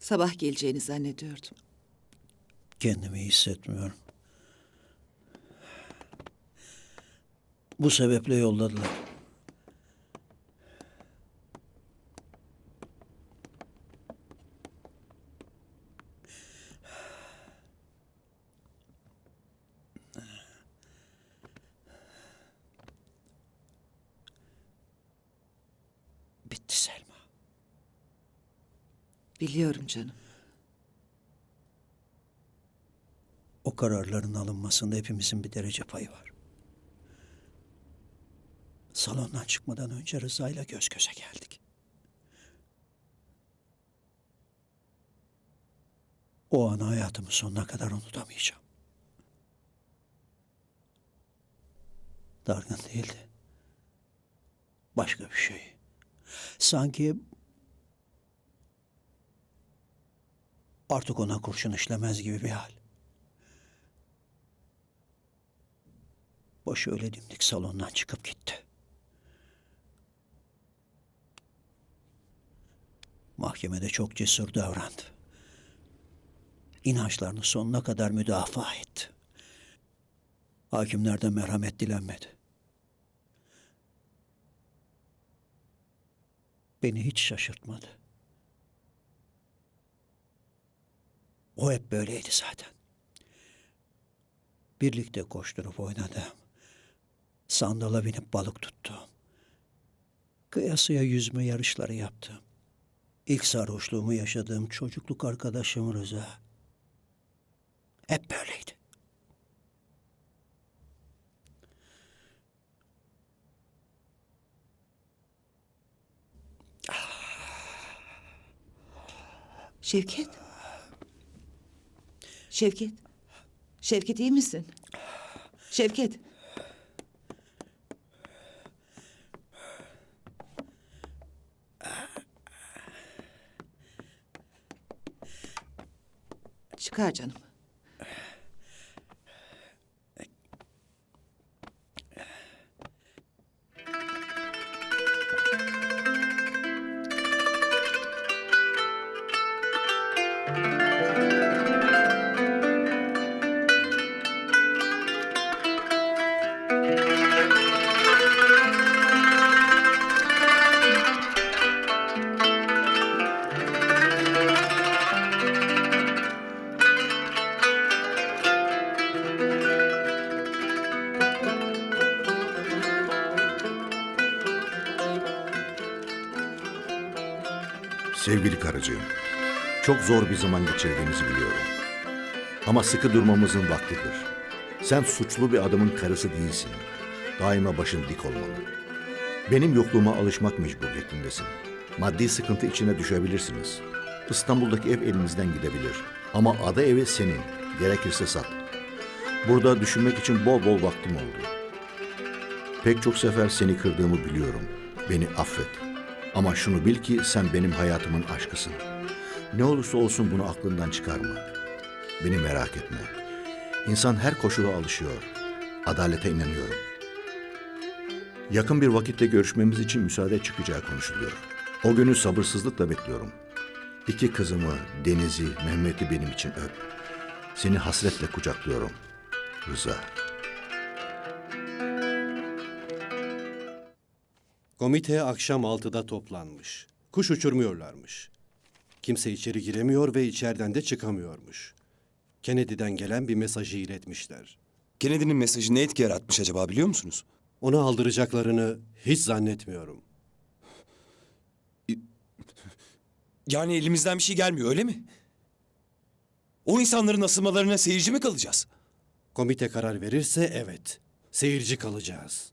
Sabah geleceğini zannediyordum. Kendimi hissetmiyorum. Bu sebeple yolladılar. Biliyorum canım. O kararların alınmasında hepimizin bir derece payı var. Salondan çıkmadan önce Rıza'yla göz göze geldik. O anı hayatımın sonuna kadar unutamayacağım. Dargın değildi. Başka bir şey. Sanki artık ona kurşun işlemez gibi bir hal. Başı öyle dimdik salondan çıkıp gitti. Mahkemede çok cesur davrandı. İnançlarını sonuna kadar müdafaa etti. Hakimlerden merhamet dilenmedi. Beni hiç şaşırtmadı. O hep böyleydi zaten. Birlikte koşturup oynadım. Sandala binip balık tuttum. Kıyasıya yüzme yarışları yaptım. İlk sarhoşluğumu yaşadığım çocukluk arkadaşım Rıza. Hep böyleydi. Şevket. Şevket. Şevket iyi misin? Şevket. Çıkar canım. Sevgili karıcığım, çok zor bir zaman geçirdiğinizi biliyorum. Ama sıkı durmamızın vaktidir. Sen suçlu bir adamın karısı değilsin. Daima başın dik olmalı. Benim yokluğuma alışmak mecburiyetindesin. Maddi sıkıntı içine düşebilirsiniz. İstanbul'daki ev elinizden gidebilir. Ama ada evi senin. Gerekirse sat. Burada düşünmek için bol bol vaktim oldu. Pek çok sefer seni kırdığımı biliyorum. Beni affet. Ama şunu bil ki sen benim hayatımın aşkısın. Ne olursa olsun bunu aklından çıkarma. Beni merak etme. İnsan her koşula alışıyor. Adalete inanıyorum. Yakın bir vakitte görüşmemiz için müsaade çıkacağı konuşuluyor. O günü sabırsızlıkla bekliyorum. İki kızımı, Deniz'i, Mehmet'i benim için öp. Seni hasretle kucaklıyorum. Rıza. Komite akşam 6'da toplanmış. Kuş uçurmuyorlarmış. Kimse içeri giremiyor ve içeriden de çıkamıyormuş. Kennedy'den gelen bir mesajı iletmişler. Kennedy'nin mesajı ne etki yaratmış acaba biliyor musunuz? Onu aldıracaklarını hiç zannetmiyorum. Yani elimizden bir şey gelmiyor öyle mi? O insanların asılmalarına seyirci mi kalacağız? Komite karar verirse evet. Seyirci kalacağız.